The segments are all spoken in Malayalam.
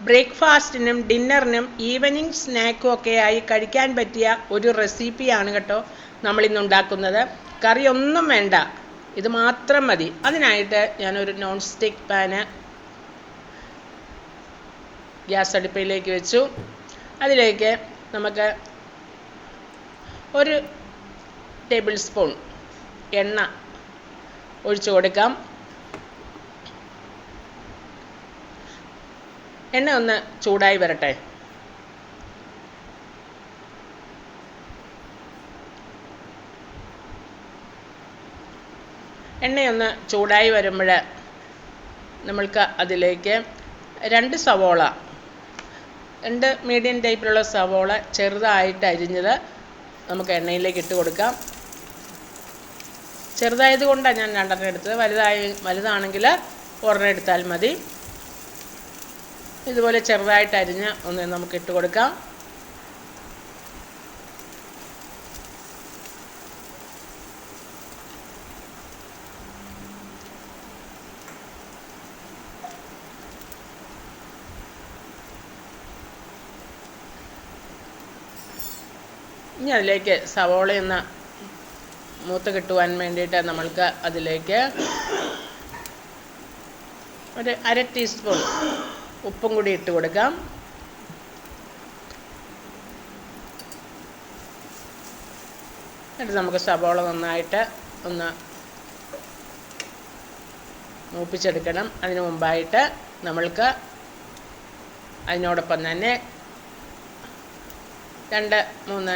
ബ്രേക്ക്ഫാസ്റ്റിനും ഡിന്നറിനും ഈവനിങ് സ്നാക്കും ഒക്കെ ആയി കഴിക്കാൻ പറ്റിയ ഒരു റെസിപ്പിയാണ് കേട്ടോ നമ്മൾ ഇന്ന് ഉണ്ടാക്കുന്നത് കറി ഒന്നും വേണ്ട ഇത് മാത്രം മതി. അതിനായിട്ട് ഞാനൊരു നോൺ സ്റ്റിക്ക് പാന് ഗ്യാസ് അടുപ്പിലേക്ക് വെച്ചു. അതിലേക്ക് നമുക്ക് ഒരു ടേബിൾ സ്പൂൺ എണ്ണ ഒഴിച്ചു കൊടുക്കാം. എണ്ണ ഒന്ന് ചൂടായി വരട്ടെ. എണ്ണയൊന്ന് ചൂടായി വരുമ്പോൾ നമ്മൾക്ക് അതിലേക്ക് രണ്ട് സവോള രണ്ട് മീഡിയം ടൈപ്പിലുള്ള സവോള ചെറുതായിട്ട് അരിഞ്ഞത് നമുക്ക് എണ്ണയിലേക്ക് ഇട്ട് കൊടുക്കാം. ചെറുതായത് കൊണ്ടാണ് ഞാൻ രണ്ടെണ്ണം എടുത്തത്. വലുതായി വലുതാണെങ്കിൽ ഒരെണ്ണം എടുത്താൽ മതി. ഇതുപോലെ ചെറുതായിട്ട് അരിഞ്ഞ് ഒന്ന് നമുക്ക് ഇട്ട് കൊടുക്കാം. ഇനി അതിലേക്ക് സവോള എന്ന മൂത്ത് കിട്ടുവാൻ വേണ്ടിയിട്ട് നമ്മൾക്ക് അതിലേക്ക് ഒരു അര ടീസ്പൂൺ ഉപ്പും കൂടി ഇട്ട് കൊടുക്കാം. എന്നിട്ട് നമുക്ക് സവോള നന്നായിട്ട് ഒന്ന് മൂപ്പിച്ചെടുക്കണം. അതിനു മുമ്പായിട്ട് നമ്മൾക്ക് അതിനോടൊപ്പം തന്നെ രണ്ട് മൂന്ന്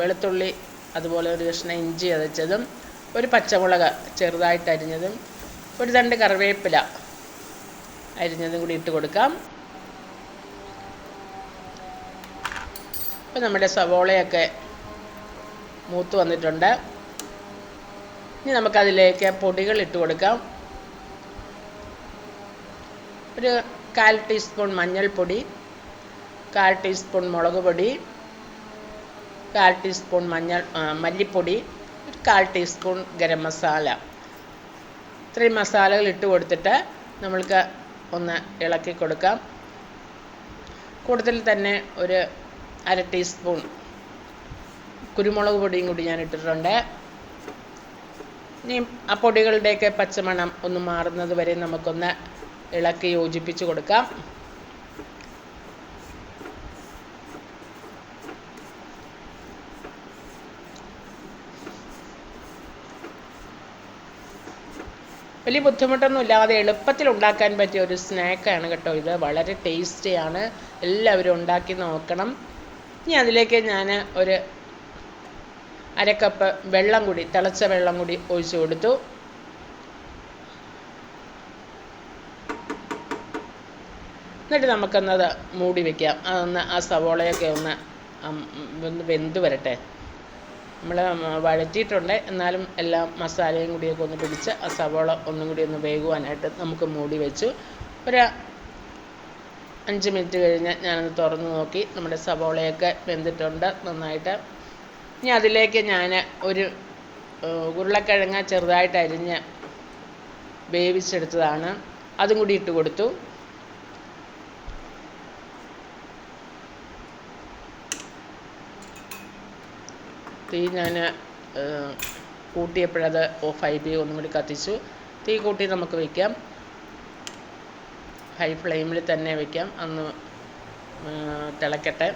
വെളുത്തുള്ളി അതുപോലെ ഒരു കഷ്ണം ഇഞ്ചി അതച്ചതും ഒരു പച്ചമുളക് ചെറുതായിട്ട് അരിഞ്ഞതും ഒരു രണ്ട് കറിവേപ്പില അരിഞ്ഞതും കൂടി ഇട്ട് കൊടുക്കാം. ഇപ്പം നമ്മുടെ സവോളയൊക്കെ മൂത്ത് വന്നിട്ടുണ്ട്. ഇനി നമുക്കതിലേക്ക് പൊടികൾ ഇട്ട് കൊടുക്കാം. ഒരു കാൽ ടീസ്പൂൺ മഞ്ഞൾപ്പൊടി കാൽ ടീസ്പൂൺ മുളക് പൊടി കാൽ ടീസ്പൂൺ മഞ്ഞൾ മല്ലിപ്പൊടി ഒരു കാൽ ടീസ്പൂൺ ഗരം മസാല. ഇത്രയും മസാലകൾ ഇട്ട് കൊടുത്തിട്ട് നമ്മൾക്ക് ഒന്ന് ഇളക്കി കൊടുക്കാം. കൂടുതൽ തന്നെ ഒരു അര ടീസ്പൂൺ കുരുമുളക് പൊടിയും കൂടി ഞാൻ ഇട്ടിട്ടുണ്ട്. ഇനി ആ പൊടികളുടെയൊക്കെ പച്ചമണം ഒന്ന് മാറുന്നത് വരെ നമുക്കൊന്ന് ഇളക്കി യോജിപ്പിച്ച് കൊടുക്കാം. വലിയ ബുദ്ധിമുട്ടൊന്നും ഇല്ലാതെ എളുപ്പത്തിൽ ഉണ്ടാക്കാൻ പറ്റിയ ഒരു സ്നാക്കാണ് കേട്ടോ ഇത്. വളരെ ടേസ്റ്റിയാണ് എല്ലാവരും ഉണ്ടാക്കി നോക്കണം. ഇനി അതിലേക്ക് ഞാൻ ഒരു അരക്കപ്പ് കപ്പ് വെള്ളം കൂടി തിളച്ച വെള്ളം കൂടി ഒഴിച്ചു കൊടുത്തു. എന്നിട്ട് നമുക്കൊന്നത് മൂടി വെക്കാം. അതൊന്ന് ആ സവോളയൊക്കെ ഒന്ന് ഒന്ന് വെന്ത് വരട്ടെ. നമ്മൾ വഴറ്റിയിട്ടുണ്ട്. എന്നാലും എല്ലാം മസാലയും കൂടിയൊക്കെ ഒന്ന് പിടിച്ച് ആ സവോള ഒന്നും കൂടി ഒന്ന് വേകുവാനായിട്ട് നമുക്ക് മൂടി വെച്ചു. ഒരു അഞ്ച് മിനിറ്റ് കഴിഞ്ഞ് ഞാനൊന്ന് തുറന്ന് നോക്കി. നമ്മുടെ സവോളയൊക്കെ വെന്തിട്ടുണ്ട് നന്നായിട്ട്. ഇനി അതിലേക്ക് ഞാൻ ഒരു ഉരുളക്കിഴങ്ങ് ചെറുതായിട്ട് അരിഞ്ഞ് വേവിച്ചെടുത്തതാണ്. അതും കൂടി ഇട്ട് കൊടുത്തു. തീ ഞാൻ കൂട്ടിയപ്പോഴത് ഓഫായി പോയി ഒന്നും കൂടി കത്തിച്ചു. തീ കൂട്ടി നമുക്ക് വയ്ക്കാം ഹൈ ഫ്ലെയിമിൽ തന്നെ വയ്ക്കാം അന്ന് തിളക്കട്ടെ.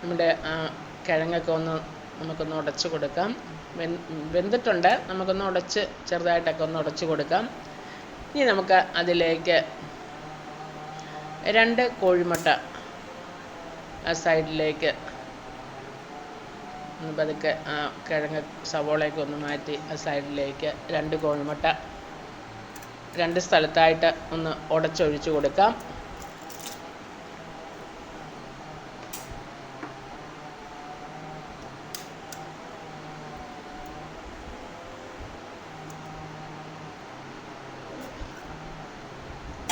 നമ്മുടെ കിഴങ്ങൊക്കെ ഒന്ന് നമുക്കൊന്ന് ഉടച്ച് കൊടുക്കാം. വെന്തിട്ടുണ്ട്. നമുക്കൊന്ന് ഉടച്ച് ചെറുതായിട്ടൊക്കെ ഒന്ന് ഉടച്ച് കൊടുക്കാം. ഇനി നമുക്ക് അതിലേക്ക് രണ്ട് കോഴിമുട്ട ആ സൈഡിലേക്ക് ഒന്ന് പതുക്കെ ആ കിഴങ്ങ് സവോളയൊക്കെ ഒന്ന് മാറ്റി ആ സൈഡിലേക്ക് രണ്ട് കോഴിമുട്ട രണ്ട് സ്ഥലത്തായിട്ട് ഒന്ന് ഉടച്ചൊഴിച്ച് കൊടുക്കാം.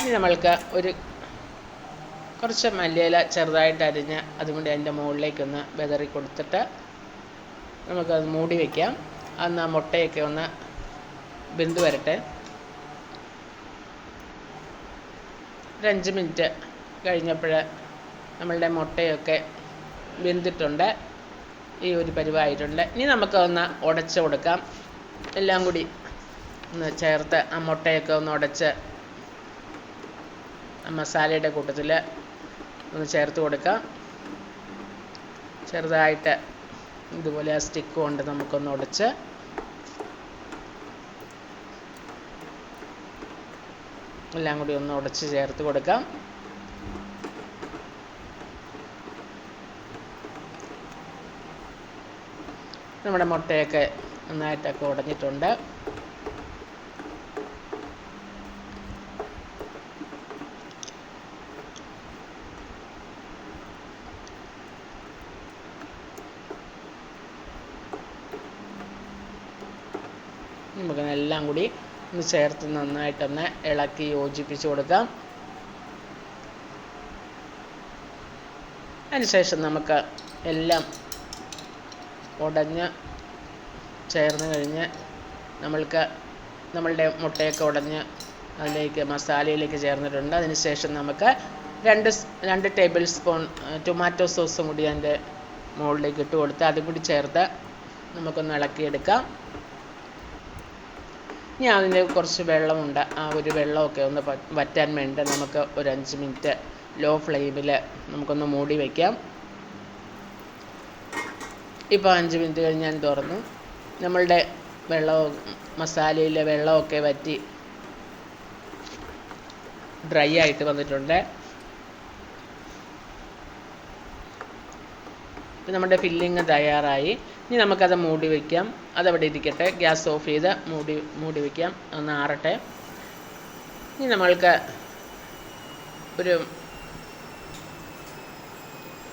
ഇനി നമ്മൾക്ക് ഒരു കുറച്ച് മല്ലിയില ചെറുതായിട്ട് അരിഞ്ഞ് അതും കൂടി അതിന്റെ മുകളിലേക്കൊന്ന് വിതറി കൊടുത്തിട്ട് നമുക്കത് മൂടി വയ്ക്കാം അന്ന് ആ മുട്ടയൊക്കെ ഒന്ന് ബിന്ദു വരട്ടെ. ഒരഞ്ച് മിനിറ്റ് കഴിഞ്ഞപ്പോൾ നമ്മളുടെ മുട്ടയൊക്കെ ബിന്ദിട്ടുണ്ട് ഈ ഒരു പരിവായിട്ടുണ്ട്. ഇനി നമുക്കൊന്ന് ഉടച്ച് കൊടുക്കാം. എല്ലാം കൂടി ഒന്ന് ചേർത്ത് ആ മുട്ടയൊക്കെ ഒന്ന് ഉടച്ച് മസാലയുടെ കൂട്ടത്തിൽ ഒന്ന് ചേർത്ത് കൊടുക്കാം ചെറുതായിട്ട് ഇതുപോലെ ആ സ്റ്റിക്ക് കൊണ്ട് നമുക്കൊന്ന് ഉടച്ച് എല്ലാം കൂടി ഒന്ന് ഉടച്ച് ചേർത്ത് കൊടുക്കാം. നമ്മുടെ മുട്ടയൊക്കെ നന്നായിട്ടൊക്കെ ഉടഞ്ഞിട്ടുണ്ട് നമുക്ക് എല്ലാം കൂടി ഒന്ന് ചേർത്ത് നന്നായിട്ടൊന്ന് ഇളക്കി യോജിപ്പിച്ച് കൊടുക്കാം. അതിനുശേഷം നമുക്ക് എല്ലാം ഉടഞ്ഞ് ചേർന്ന് കഴിഞ്ഞ് നമ്മൾക്ക് നമ്മളുടെ മുട്ടയൊക്കെ ഉടഞ്ഞ് അതിലേക്ക് മസാലയിലേക്ക് ചേർന്നിട്ടുണ്ട്. അതിനുശേഷം നമുക്ക് രണ്ട് രണ്ട് ടേബിൾ സ്പൂൺ ടൊമാറ്റോ സോസും കൂടി അതിന്റെ മുകളിലേക്ക് ഇട്ട് കൊടുത്ത് അതും കൂടി ചേർത്ത് നമുക്കൊന്ന് ഇളക്കിയെടുക്കാം. ഇനി അതിന് കുറച്ച് വെള്ളമുണ്ട്. ആ ഒരു വെള്ളമൊക്കെ ഒന്ന് വറ്റാൻ വേണ്ടി നമുക്ക് ഒരു അഞ്ച് മിനിറ്റ് ലോ ഫ്ലെയിമിൽ നമുക്കൊന്ന് മൂടി വയ്ക്കാം ഇപ്പോൾ അഞ്ച് മിനിറ്റ് കഴിഞ്ഞ് ഞാൻ തുറന്നു. നമ്മളുടെ വെള്ളവും മസാലയിലെ വെള്ളമൊക്കെ വറ്റി ഡ്രൈ ആയിട്ട് വന്നിട്ടുണ്ട്. ഇപ്പം നമ്മുടെ ഫില്ലിങ് തയ്യാറായി. ഇനി നമുക്കത് മൂടി വയ്ക്കാം അതവിടെ ഇരിക്കട്ടെ. ഗ്യാസ് ഓഫ് ചെയ്ത് മൂടി മൂടി വയ്ക്കാം ഒന്ന് ആറട്ടെ. ഇനി നമ്മൾക്ക് ഒരു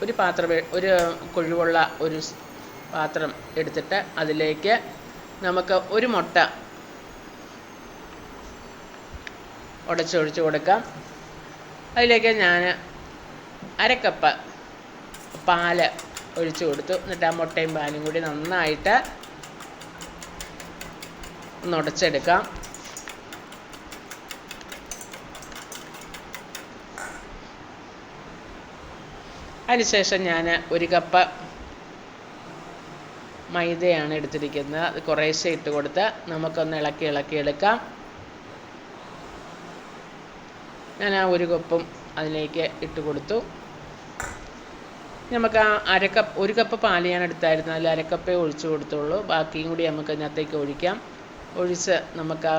ഒരു പാത്രം ഒരു കൊഴുവുള്ള ഒരു പാത്രം എടുത്തിട്ട് അതിലേക്ക് നമുക്ക് ഒരു മുട്ട ഉടച്ചൊഴിച്ച് കൊടുക്കാം. അതിലേക്ക് ഞാൻ അരക്കപ്പ് പാൽ ഒഴിച്ച് കൊടുത്തു. എന്നിട്ട് ആ മുട്ടയും പാലും കൂടി നന്നായിട്ട് ഒന്ന് ഉടച്ചെടുക്കാം. അതിനുശേഷം ഞാൻ ഒരു കപ്പ് മൈദയാണ് എടുത്തിരിക്കുന്നത്. അത് കുറേശ്ശെ ഇട്ട് കൊടുത്ത് നമുക്കൊന്ന് ഇളക്കി ഇളക്കി എടുക്കാം. ഞാൻ ആ ഒരു കപ്പും അതിലേക്ക് ഇട്ട് കൊടുത്തു. നമുക്ക് ആ അര അരക്കപ്പ് ഒരു കപ്പ് പാൽ ഞാൻ എടുത്തായിരുന്നു. അതിൽ അരക്കപ്പേ ഒഴിച്ചു കൊടുത്തുള്ളൂ. ബാക്കിയും കൂടി നമുക്ക് അതിനകത്തേക്ക് ഒഴിക്കാം. ഒഴിച്ച് നമുക്ക് ആ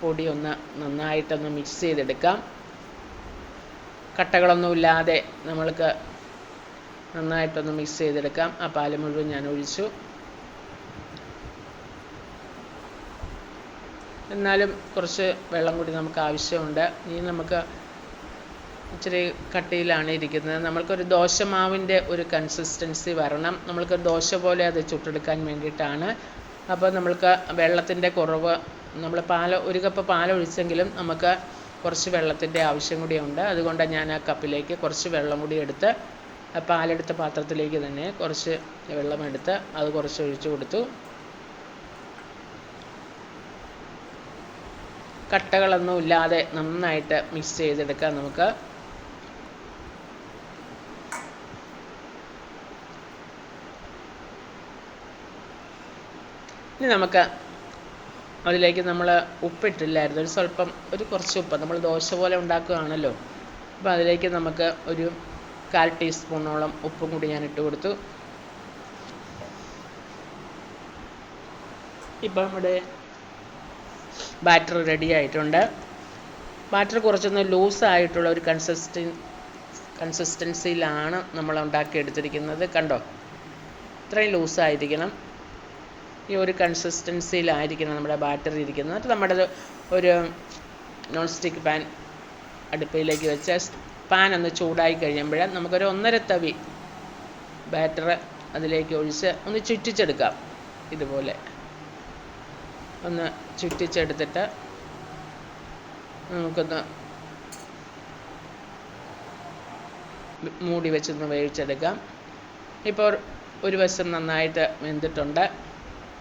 പൊടി ഒന്ന് നന്നായിട്ടൊന്ന് മിക്സ് ചെയ്തെടുക്കാം. കട്ടകളൊന്നുമില്ലാതെ നമ്മൾക്ക് നന്നായിട്ടൊന്ന് മിക്സ് ചെയ്തെടുക്കാം. ആ പാൽ മുഴുവൻ ഞാൻ ഒഴിച്ചു. എന്നാലും കുറച്ച് വെള്ളം കൂടി നമുക്ക് ആവശ്യമുണ്ട്. ഇനി നമുക്ക് ഇച്ചിരി കട്ടിയിലാണ് ഇരിക്കുന്നത്. നമ്മൾക്കൊരു ദോശമാവിന്റെ ഒരു കൺസിസ്റ്റൻസി വരണം. നമ്മൾക്കൊരു ദോശ പോലെ അത് ചുട്ടെടുക്കാൻ വേണ്ടിയിട്ടാണ്. അപ്പോൾ നമ്മൾക്ക് വെള്ളത്തിന്റെ കുറവ് നമ്മൾ പാൽ ഒരു കപ്പ് പാൽ ഒഴിച്ചെങ്കിലും നമുക്ക് കുറച്ച് വെള്ളത്തിന്റെ ആവശ്യം കൂടിയുണ്ട് അതുകൊണ്ട് ഞാൻ ആ കപ്പിലേക്ക് കുറച്ച് വെള്ളം കൂടി എടുത്ത് പാലെടുത്ത പാത്രത്തിലേക്ക് തന്നെ കുറച്ച് വെള്ളമെടുത്ത് അത് കുറച്ച് ഒഴിച്ചു കൊടുത്തു. കട്ടകളൊന്നും ഇല്ലാതെ നന്നായിട്ട് മിക്സ് ചെയ്തെടുക്കാം നമുക്ക്. ഇനി നമുക്ക് അതിലേക്ക് നമ്മൾ ഉപ്പിട്ടില്ലായിരുന്നു. ഒരു സ്വല്പം ഒരു കുറച്ച് ഉപ്പ്. നമ്മൾ ദോശ പോലെ ഉണ്ടാക്കുകയാണല്ലോ. അപ്പോൾ അതിലേക്ക് നമുക്ക് ഒരു കാൽ ടീസ്പൂണോളം ഉപ്പും കൂടി ഞാൻ ഇട്ട് കൊടുത്തു. ഇപ്പം നമ്മുടെ ബാറ്റർ റെഡി ആയിട്ടുണ്ട്. ബാറ്റർ കുറച്ചൊന്ന് ലൂസ് ആയിട്ടുള്ള ഒരു കൺസിസ്റ്റൻ കൺസിസ്റ്റൻസിയിലാണ് നമ്മൾ ഉണ്ടാക്കിയെടുത്തിരിക്കുന്നത്. കണ്ടോ? ഇത്രയും ലൂസായിരിക്കണം ഈ ഒരു കൺസിസ്റ്റൻസിയിലായിരിക്കണം നമ്മുടെ ബാറ്ററി ഇരിക്കുന്നത്. എന്നിട്ട് നമ്മുടെ ഒരു- നോൺ സ്റ്റിക്ക് പാൻ അടുപ്പിലേക്ക് വെച്ച് പാൻ ഒന്ന് ചൂടായി കഴിയുമ്പോൾ നമുക്കൊരു ഒന്നര തവി ബാറ്റർ അതിലേക്ക് ഒഴിച്ച് ഒന്ന് ചുറ്റിച്ചെടുക്കാം. ഇതുപോലെ. ഒന്ന് ചുറ്റിച്ചെടുത്തിട്ട് നമുക്കൊന്ന് മൂടി വെച്ചൊന്ന് വേവിച്ചെടുക്കാം. ഇപ്പോൾ ഒരു വശം നന്നായിട്ട് വെന്തിട്ടുണ്ട്.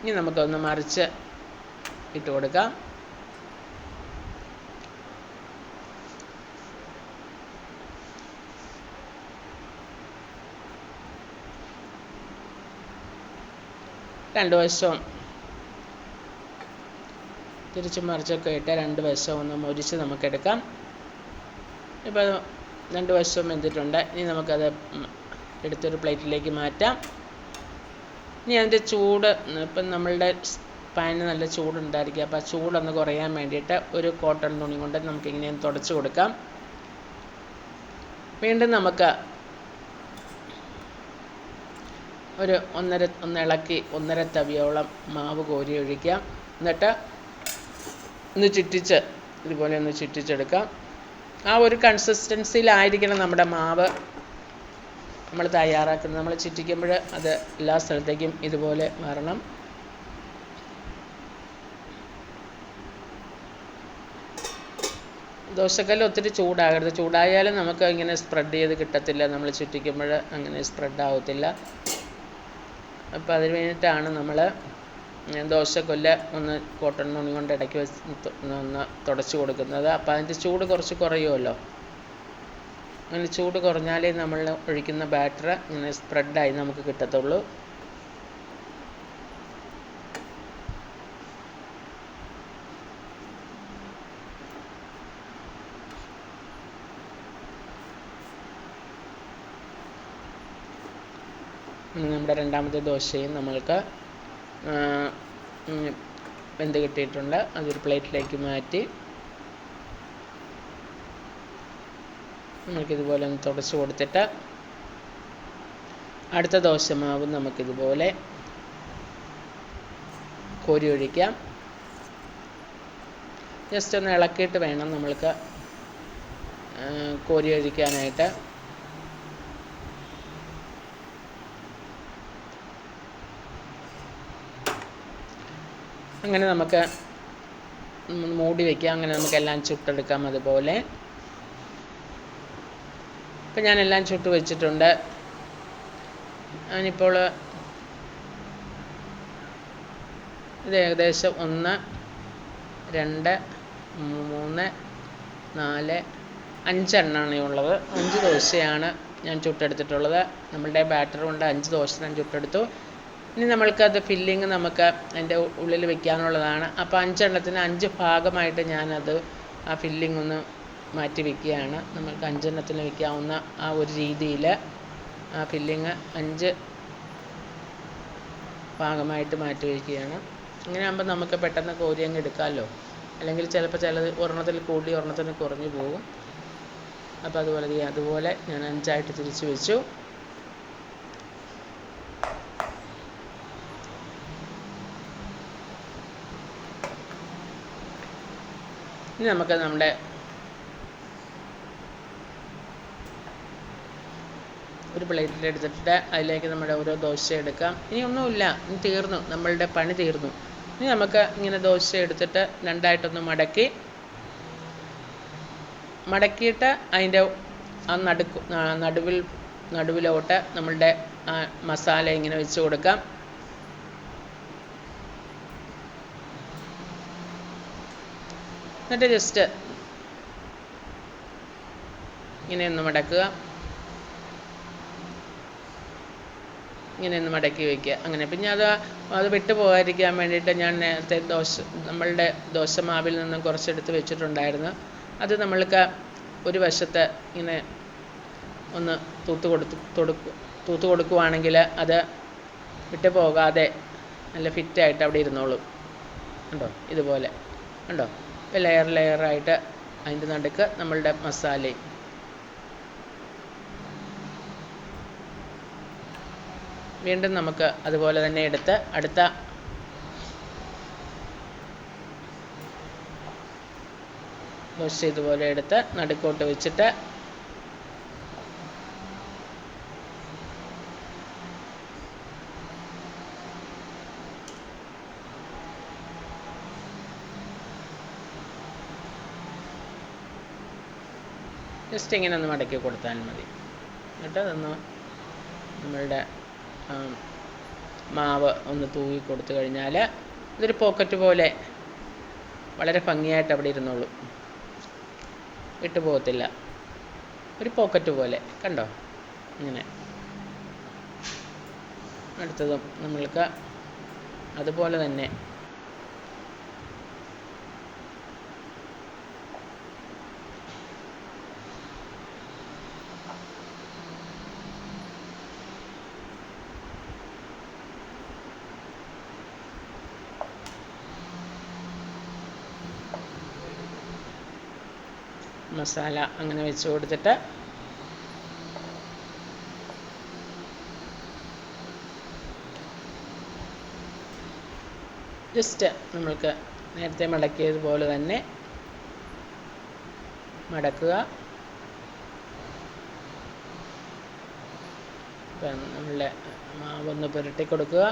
ഇനി നമുക്കൊന്ന് മറിച്ച് ഇട്ട് കൊടുക്കാം. രണ്ട് വശവും തിരിച്ചും മറിച്ചൊക്കെ ഇട്ട് രണ്ട് വശവും ഒന്ന് മുരിച്ച് നമുക്കെടുക്കാം. ഇപ്പോൾ അത് രണ്ട് വശവും വെന്തിട്ടുണ്ട്. ഇനി നമുക്കത് എടുത്തൊരു പ്ലേറ്റിലേക്ക് മാറ്റാം. ഇനി അതിന്റെ ചൂട് ഇപ്പം നമ്മളുടെ പാനിന് നല്ല ചൂടുണ്ടായിരിക്കും. അപ്പോൾ ആ ചൂടൊന്ന് കുറയാൻ വേണ്ടിയിട്ട് ഒരു കോട്ടൺ തുണി കൊണ്ട് ഒന്ന് തുടച്ച് കൊടുക്കാം. വീണ്ടും നമുക്ക് ഒരു ഒന്നര ഒന്ന് ഇളക്കി ഒന്നര തവിയോളം മാവ് കോരി ഒഴിക്കാം. എന്നിട്ട് ഒന്ന് ചുറ്റിച്ച് ഇതുപോലെ ഒന്ന് ചുറ്റിച്ചെടുക്കാം. ആ ഒരു കൺസിസ്റ്റൻസിയിലായിരിക്കണം നമ്മുടെ മാവ് നമ്മൾ തയ്യാറാക്കുന്നത്. നമ്മൾ ചുറ്റിക്കുമ്പോൾ അത് എല്ലാ സ്ഥലത്തേക്കും ഇതുപോലെ വരണം ദോശക്കല്ല് ഒത്തിരി ചൂടാകരുത്. ചൂടായാലും നമുക്ക് ഇങ്ങനെ സ്പ്രെഡ് ചെയ്ത് കിട്ടത്തില്ല. നമ്മൾ ചുറ്റിക്കുമ്പോൾ അങ്ങനെ സ്പ്രെഡ് ആവത്തില്ല. അപ്പോൾ അതിന് വേണ്ടിയിട്ടാണ് നമ്മൾ ദോശക്കൊല്ല് ഒന്ന് കോട്ടൺ തുണി കൊണ്ട് ഇടയ്ക്ക് വെച്ച് ഒന്ന് തുടച്ച് കൊടുക്കുന്നത്. അപ്പോൾ അതിന്റെ ചൂട് കുറച്ച് കുറയുമല്ലോ. അങ്ങനെ ചൂട് കുറഞ്ഞാലേ നമ്മൾ ഒഴിക്കുന്ന ബാറ്റർ ഇങ്ങനെ സ്പ്രെഡായി നമുക്ക് കിട്ടത്തുള്ളൂ. നമ്മുടെ രണ്ടാമത്തെ ദോശയും നമ്മൾക്ക് വെന്ത് കിട്ടിയിട്ടുണ്ട്. അതൊരു പ്ലേറ്റിലേക്ക് മാറ്റി. നമുക്കിതുപോലെ ഒന്ന് തുടച്ച് കൊടുത്തിട്ട് അടുത്ത ദോശമാവ് നമുക്കിതുപോലെ കോരി ഒഴിക്കാം. ജസ്റ്റ് ഒന്ന് ഇളക്കിയിട്ട് വേണം നമ്മൾക്ക് കോരി ഒഴിക്കാനായിട്ട്. അങ്ങനെ നമുക്ക് മൂടി വയ്ക്കാം അങ്ങനെ നമുക്കെല്ലാം ചുട്ടെടുക്കാം അതുപോലെ. ഇപ്പം ഞാൻ എല്ലാം ചുട്ട് വെച്ചിട്ടുണ്ട്. ഞാനിപ്പോൾ ഇത് ഏകദേശം ഒന്ന് രണ്ട് മൂന്ന് നാല് അഞ്ചെണ്ണമാണ് ഉള്ളത്. അഞ്ച് ദോശയാണ് ഞാൻ ചുട്ടെടുത്തിട്ടുള്ളത്. നമ്മളുടെ ബാറ്റർ കൊണ്ട് അഞ്ച് ദോശ ഞാൻ ചുട്ടെടുത്തു. ഇനി നമ്മൾക്കത് ഫില്ലിങ് നമുക്ക് അതിന്റെ ഉള്ളിൽ വെക്കാനുള്ളതാണ്. അപ്പോൾ അഞ്ചെണ്ണത്തിന് അഞ്ച് ഭാഗമായിട്ട് ഞാനത് ആ ഫില്ലിംഗ് ഒന്ന് മാറ്റി വെക്കുകയാണ് നമുക്ക് അഞ്ചെണ്ണത്തിന് വെക്കാവുന്ന ആ ഒരു രീതിയിൽ ആ ഫില്ലിങ് അഞ്ച് ഭാഗമായിട്ട് മാറ്റി വയ്ക്കുകയാണ് അങ്ങനെ ആകുമ്പോൾ നമുക്ക് പെട്ടെന്ന് കോരി അങ്ങ് എടുക്കാമല്ലോ അല്ലെങ്കിൽ ചിലപ്പോൾ ചിലത് ഒരെണ്ണത്തിൽ കൂടി ഒരെണ്ണത്തിന് കുറഞ്ഞു പോകും. അപ്പോൾ അതുപോലെ അതുപോലെ ഞാൻ അഞ്ചായിട്ട് തിരിച്ചു വെച്ചു. ഇനി നമുക്ക് നമ്മുടെ എടുത്തിട്ട് അതിലേക്ക് നമ്മുടെ ഓരോ ദോശ എടുക്കാം ഇനി ഒന്നുമില്ല ഇനി തീർന്നു. നമ്മളുടെ പണി തീർന്നു. ഇനി നമുക്ക് ഇങ്ങനെ ദോശ എടുത്തിട്ട് രണ്ടായിട്ടൊന്ന് മടക്കി മടക്കിയിട്ട് അതിന്റെ ആ നടുക്ക് നടുവിൽ നടുവിലോട്ട് നമ്മളുടെ ആ മസാല ഇങ്ങനെ വെച്ച് കൊടുക്കാം. എന്നിട്ട് ജസ്റ്റ് ഇങ്ങനെ ഒന്ന് മടക്കുക. ഇങ്ങനെ ഒന്ന് മടക്കി വയ്ക്കുക അങ്ങനെ. പിന്നെ അത് അത് വിട്ടു പോകാതിരിക്കാൻ വേണ്ടിയിട്ട് ഞാൻ നേരത്തെ ദോശ നമ്മളുടെ ദോശമാവിൽ നിന്നും കുറച്ചെടുത്ത് വെച്ചിട്ടുണ്ടായിരുന്നു. അത് നമ്മൾക്ക് ഒരു വശത്ത് ഇങ്ങനെ ഒന്ന് തൂത്ത് കൊടുത്ത് തൊടുക്കു തൂത്ത് കൊടുക്കുവാണെങ്കിൽ അത് വിട്ടു പോകാതെ നല്ല ഫിറ്റായിട്ട് അവിടെ ഇരുന്നോളും. കണ്ടോ? ഇതുപോലെ. കണ്ടോ? ലെയർ ലെയറായിട്ട് അതിന്റെ നടുക്ക് നമ്മളുടെ മസാലയും വീണ്ടും നമുക്ക് അതുപോലെ തന്നെ എടുത്ത് അടുത്ത ദോശ ഇതുപോലെ എടുത്ത് നടുക്കോട്ട് വെച്ചിട്ട് ജസ്റ്റ് ഇങ്ങനെ ഒന്ന് മടക്കി കൊടുത്താൽ മതി. എന്നിട്ട് അതൊന്ന് നമ്മളുടെ മാവ് ഒന്ന് തൂവി കൊടുത്തു കഴിഞ്ഞാൽ ഇതൊരു പോക്കറ്റ് പോലെ വളരെ ഭംഗിയായിട്ട് അവിടെ ഇരുന്നോളൂ. ഇട്ടു പോകത്തില്ല. ഒരു പോക്കറ്റ് പോലെ. കണ്ടോ? ഇങ്ങനെ. അടുത്തതും നമ്മൾക്ക് അതുപോലെ തന്നെ മസാല അങ്ങനെ വെച്ച് കൊടുത്തിട്ട് ജസ്റ്റ് നമ്മൾക്ക് നേരത്തെ മടക്കിയതുപോലെ തന്നെ മടക്കുക. ഇപ്പം നമ്മളുടെ മാവൊന്ന് പുരട്ടി കൊടുക്കുക.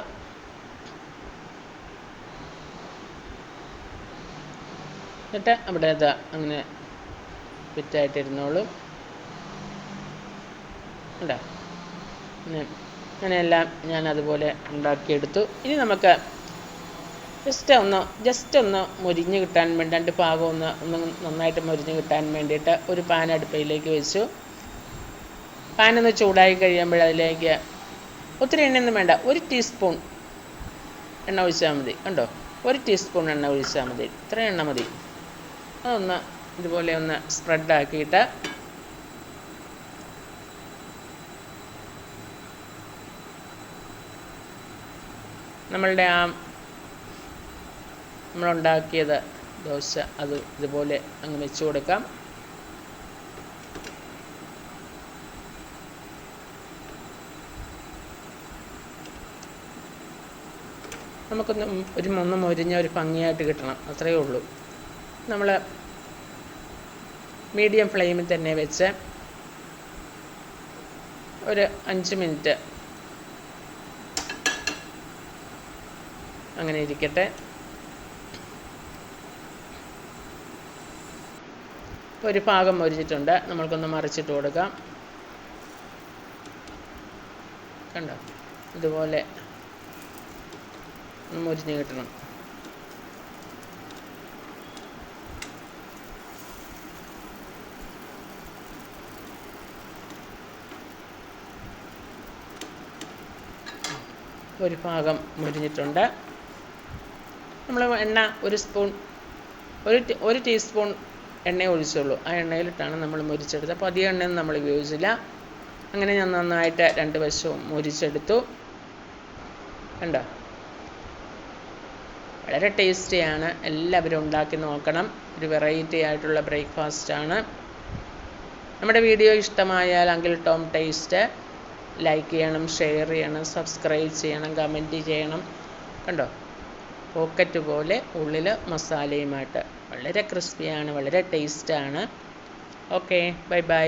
എന്നിട്ട് അവിടെ അത് അങ്ങനെ ഫിറ്റായിട്ടിരുന്നോളും ഉണ്ടോ അങ്ങനെ അങ്ങനെയെല്ലാം ഞാൻ അതുപോലെ ഉണ്ടാക്കിയെടുത്തു. ഇനി നമുക്ക് ജസ്റ്റ് ഒന്ന് ജസ്റ്റ് ഒന്ന് മുരിഞ്ഞ് കിട്ടാൻ വേണ്ടി രണ്ട് പാകം ഒന്ന് ഒന്ന് നന്നായിട്ട് മുരിഞ്ഞ് കിട്ടാൻ വേണ്ടിയിട്ട് ഒരു പാൻ അടുപ്പയിലേക്ക് വെച്ചു. പാൻ ഒന്ന് ചൂടായി കഴിയുമ്പോൾ അതിലേക്ക് ഒത്തിരി എണ്ണയൊന്നും വേണ്ട. ഒരു ടീസ്പൂൺ എണ്ണ ഒഴിച്ചാൽ മതി. കണ്ടോ? ഒരു ടീസ്പൂൺ എണ്ണ ഒഴിച്ചാൽ മതി. ഇത്ര എണ്ണ മതി. അതൊന്ന് ഇതുപോലെ ഒന്ന് സ്പ്രെഡ് ആക്കിയിട്ട് നമ്മളുടെ ആ നമ്മളുണ്ടാക്കിയത് ദോശ അത് ഇതുപോലെ അങ്ങ് വെച്ച് കൊടുക്കാം. നമുക്കൊന്ന് ഒരു ഒന്ന് മൊരിഞ്ഞ ഒരു ഭംഗിയായിട്ട് കിട്ടണം. അത്രയേ ഉള്ളൂ. നമ്മൾ മീഡിയം ഫ്ലെയിമിൽ തന്നെ വെച്ച് ഒരു അഞ്ച് മിനിറ്റ് അങ്ങനെ ഇരിക്കട്ടെ. ഒരു ഭാഗം മൊരിഞ്ഞിട്ടുണ്ട് നമ്മൾക്കൊന്ന് മറിച്ചിട്ട് കൊടുക്കാം. കണ്ടോ? ഇതുപോലെ മൊരിഞ്ഞ് കിട്ടണം. ഒരു ഭാഗം മുരിഞ്ഞിട്ടുണ്ട്. നമ്മൾ എണ്ണ ഒരു സ്പൂൺ ഒരു ഒരു ടീസ്പൂൺ എണ്ണ ഒഴിച്ചുള്ളൂ. ആ എണ്ണയിലിട്ടാണ് നമ്മൾ മുരിച്ചെടുത്തത്. അപ്പോൾ അധികം എണ്ണയൊന്നും നമ്മൾ ഉപയോഗിച്ചില്ല. അങ്ങനെ ഞാൻ നന്നായിട്ട് രണ്ട് വശവും മുരിച്ചെടുത്തു. കണ്ടോ? വളരെ ടേസ്റ്റിയാണ്. എല്ലാവരും ഉണ്ടാക്കി നോക്കണം. ഒരു വെറൈറ്റി ആയിട്ടുള്ള ബ്രേക്ക്ഫാസ്റ്റാണ് നമ്മുടെ വീഡിയോ ഇഷ്ടമായാൽ അങ്കിൾ ടോം ടേസ്റ്റ് ലൈക്ക് ചെയ്യണം ഷെയർ ചെയ്യണം സബ്സ്ക്രൈബ് ചെയ്യണം കമന്റ് ചെയ്യണം. കണ്ടോ? പോക്കറ്റ് പോലെ ഉള്ളിൽ മസാലയുമായിട്ട് വളരെ ക്രിസ്പിയാണ് വളരെ ടേസ്റ്റാണ് ഓക്കെ ബൈ ബൈ